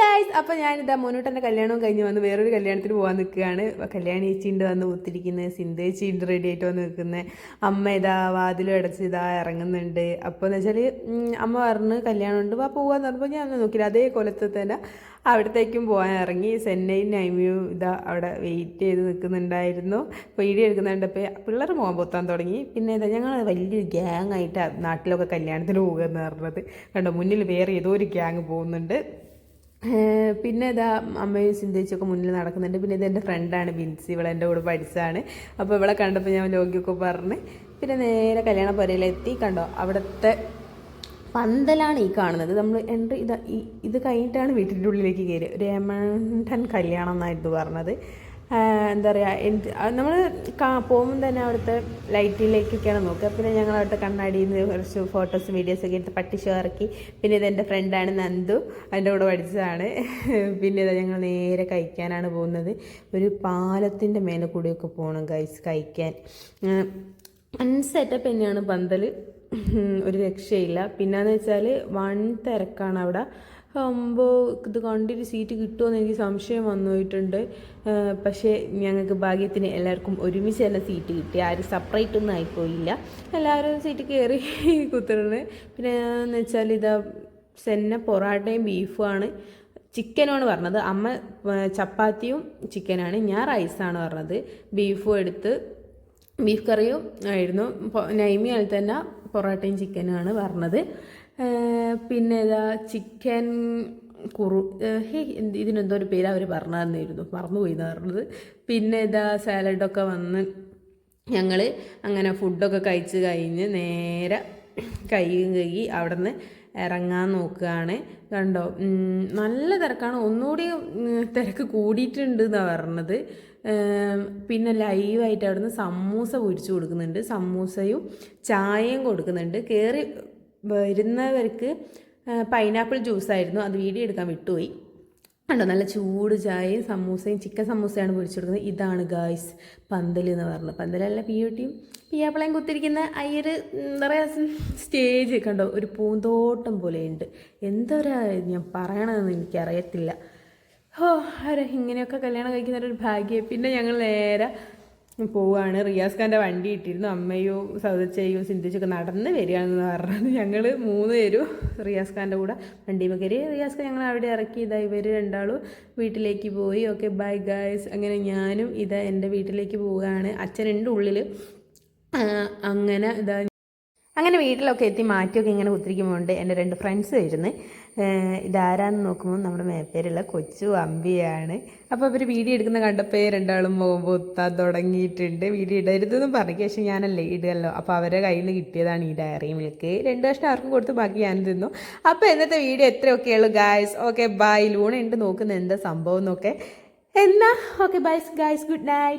Guys അപ്പോൾ ഞാനിതാ മുന്നോട്ടെന്റെ കല്യാണവും കഴിഞ്ഞ് വന്ന് വേറൊരു കല്യാണത്തിന് പോകാൻ നിൽക്കുകയാണ്. കല്യാണി ചേച്ചിന്റെ വന്ന് ഒത്തിരിക്കുന്നത് സിന്ധേച്ചിയുണ്ട് റെഡി ആയിട്ട് വന്ന് നിൽക്കുന്നത് അമ്മ ഇതാ വാതിലും അടച്ച് ഇതാ ഇറങ്ങുന്നുണ്ട്. അപ്പോൾ എന്ന് വെച്ചാൽ അമ്മ പറഞ്ഞ് കല്യാണമുണ്ട് വാ പോകാന്ന് പറഞ്ഞപ്പോൾ ഞാൻ നോക്കില്ല അതേ കൊലത്തിൽ തന്നെ അവിടത്തേക്കും പോകാൻ ഇറങ്ങി. സെന്നയും നൈമിയും ഇതാ അവിടെ വെയിറ്റ് ചെയ്ത് നിൽക്കുന്നുണ്ടായിരുന്നു. വീഡിയോ എടുക്കുന്നുണ്ടപ്പോൾ പിള്ളേർ പോകാൻ പൊത്താൻ തുടങ്ങി. പിന്നെ ഇതാ ഞങ്ങൾ വലിയൊരു ഗ്യാങ് ആയിട്ട് നാട്ടിലൊക്കെ കല്യാണത്തിന് പോകുക എന്ന് പറഞ്ഞത്. കണ്ടോ മുന്നിൽ വേറെ ഏതോ ഒരു ഗ്യാങ് പോകുന്നുണ്ട്. പിന്നെ ഇതാ അമ്മയും സിന്ധിച്ചൊക്കെ മുന്നിൽ നടക്കുന്നുണ്ട്. പിന്നെ ഇത് എന്റെ ഫ്രണ്ടാണ് ബിൻസി. ഇവളെ എന്റെ കൂടെ പഠിച്ചതാണ്. അപ്പോൾ ഇവളെ കണ്ടപ്പോൾ ഞാൻ ലോകിയൊക്കെ പറഞ്ഞ് പിന്നെ നേരെ കല്യാണ പുരയിലെത്തി കണ്ടോ? അവിടുത്തെ പന്തലാണ് ഈ കാണുന്നത്. നമ്മൾ എന്റെ ഇത് ഇത് കഴിഞ്ഞിട്ടാണ് വീട്ടിന്റെ ഉള്ളിലേക്ക് കയറി ഒരു കല്യാണം കല്യാണം എന്നായിരുന്നു പറഞ്ഞത്. എന്താ പറയുക നമ്മൾ കാ പോകുമ്പോൾ തന്നെ അവിടുത്തെ ലൈറ്റിലേക്കൊക്കെയാണ് നോക്കുക. പിന്നെ ഞങ്ങൾ അവിടുത്തെ കണ്ണാടിയിൽ നിന്ന് കുറച്ച് ഫോട്ടോസും വീഡിയോസൊക്കെ എടുത്ത് പട്ടിഷോ ഇറക്കി. പിന്നെ ഇത് എന്റെ ഫ്രണ്ടാണ് നന്ദു. അതിന്റെ കൂടെ പഠിച്ചതാണ്. പിന്നെ ഇത് ഞങ്ങൾ നേരെ കഴിക്കാനാണ് പോകുന്നത്. ഒരു പാലത്തിന്റെ മേലെ കൂടിയൊക്കെ പോകണം ഗൈസ് കഴിക്കാൻ. അൺസെറ്റപ്പ് തന്നെയാണ് പന്തൽ ഒരു രക്ഷയില്ല. പിന്നെയെന്ന് വെച്ചാൽ വൺ തിരക്കാണ് അവിടെ. ആകുമ്പോൾ ഇത് കണ്ടിട്ട് സീറ്റ് കിട്ടുമോ എനിക്ക് സംശയം വന്നിട്ടുണ്ട് പക്ഷേ ഞങ്ങൾക്ക് ഭാഗ്യത്തിന് എല്ലാവർക്കും ഒരുമിച്ച് തന്നെ സീറ്റ് കിട്ടി. ആരും സെപ്പറേറ്റ് ഒന്നും ആയിപ്പോയില്ല. എല്ലാവരും സീറ്റ് കയറി കുത്തിരുന്ന് പിന്നെ എന്ന് വെച്ചാൽ ഇതാ സെന്ന പൊറാട്ടയും ബീഫുമാണ് ചിക്കനുമാണ് പറഞ്ഞത്. അമ്മ ചപ്പാത്തിയും ചിക്കനാണ്. ഞാൻ റൈസാണ് പറഞ്ഞത്. ബീഫും എടുത്ത് ബീഫ് കറിയും ആയിരുന്നു. നൈമിയാൽ തന്നെ പൊറോട്ടയും ചിക്കനുമാണ് പറഞ്ഞത്. പിന്നെ ഇതാ ചിക്കൻ കുറു ഹേ ഇതിനെന്തോ ഒരു പേര് അവർ പറഞ്ഞു തന്നിരുന്നു മറന്നുപോയി എന്ന് പറഞ്ഞത്. പിന്നെ ഇതാ സാലഡൊക്കെ വന്ന് ഞങ്ങൾ അങ്ങനെ ഫുഡൊക്കെ കഴിച്ച് കഴിഞ്ഞ് നേരെ കൈയും കഴുകി അവിടെ നിന്ന് ഇറങ്ങാൻ നോക്കുകയാണ്. കണ്ടോ? നല്ല തിരക്കാണ്. ഒന്നുകൂടി തിരക്ക് കൂടിയിട്ടുണ്ട് എന്നാണ് പറഞ്ഞത് പിന്നെ ലൈവായിട്ട് അവിടുന്ന് സമൂസ പൊരിച്ചു കൊടുക്കുന്നുണ്ട്. സമൂസയും ചായയും കൊടുക്കുന്നുണ്ട്. കയറി വരുന്നവർക്ക് പൈനാപ്പിൾ ജ്യൂസായിരുന്നു അത് വീഡിയോ എടുക്കാൻ വിട്ടുപോയി. കണ്ടോ? നല്ല ചൂട് ചായയും സമൂസയും ചിക്കൻ സമൂസയാണ് പൊരിച്ചു കൊടുക്കുന്നത്. ഇതാണ് ഗായ്സ് പന്തൽ എന്ന് പറഞ്ഞത്. പന്തലല്ല പിയോട്ടിയും പിയാപ്പിളയും കുത്തിരിക്കുന്ന ആ ഒരു എന്താ പറയുക സ്റ്റേജ് കണ്ടോ? ഒരു പൂന്തോട്ടം പോലെയുണ്ട് എന്തൊരാ ഞാൻ പറയണമെന്ന് എനിക്കറിയത്തില്ല. ഓ ആരോ ഇങ്ങനെയൊക്കെ കല്യാണം കഴിക്കുന്ന ഒരു ഭാഗ്യം. പിന്നെ ഞങ്ങൾ നേരെ പോവുകയാണ് റിയാസ് ഖാന്റെ വണ്ടി ഇട്ടിരുന്നു. അമ്മയോ സൗദച്ചയും സിന്ധിച്ചൊക്കെ നടന്ന് വരികയാണെന്ന് പറഞ്ഞത്. ഞങ്ങൾ മൂന്ന് പേരും റിയാസ് ഖാന്റെ കൂടെ വണ്ടി കയറി. റിയാസ് ഖാൻ ഞങ്ങൾ അവിടെ ഇറക്കി. ഇതാ ഇവർ രണ്ടാളും വീട്ടിലേക്ക് പോയി. Okay bye guys. അങ്ങനെ ഞാനും ഇതാ എന്റെ വീട്ടിലേക്ക് പോവുകയാണ്. അച്ഛൻ അച്ഛനുണ്ട് ഉള്ളിൽ അങ്ങനെ ഇതാ അങ്ങനെ വീട്ടിലൊക്കെ എത്തി മാറ്റിയൊക്കെ ഇങ്ങനെ കുത്തിരിക്കുമ്പോൾ എന്റെ രണ്ട് ഫ്രണ്ട്സ് വരുന്നു. ഇതാരാന്ന് നോക്കുമ്പോൾ നമ്മുടെ മേപ്പേരുള്ള കൊച്ചു അമ്പിയാണ്. അപ്പോൾ അവർ വീഡിയോ എടുക്കുന്ന കണ്ടപ്പോൾ രണ്ടാളും പോകുമ്പോൾ ഒത്താൻ തുടങ്ങിയിട്ടുണ്ട്. വീഡിയോ ഇടരുതെന്നും പറഞ്ഞു പക്ഷേ ഞാനല്ലേ ഇടുകല്ലോ അപ്പോൾ അവരെ കയ്യിൽ നിന്ന് കിട്ടിയതാണ് ഈ ഡയറി മിൽക്ക്. രണ്ട് വർഷം ആർക്കും കൊടുത്ത് ബാക്കി ഞാൻ തിന്നു. അപ്പോൾ ഇന്നത്തെ വീഡിയോ എത്രയൊക്കെയുള്ളൂ ഗായ്സ് ഓക്കെ ബൈ ലൂണ ഉണ്ട് നോക്കുന്ന എന്താ സംഭവം എന്നൊക്കെ. എന്നാ? Okay byes guys good night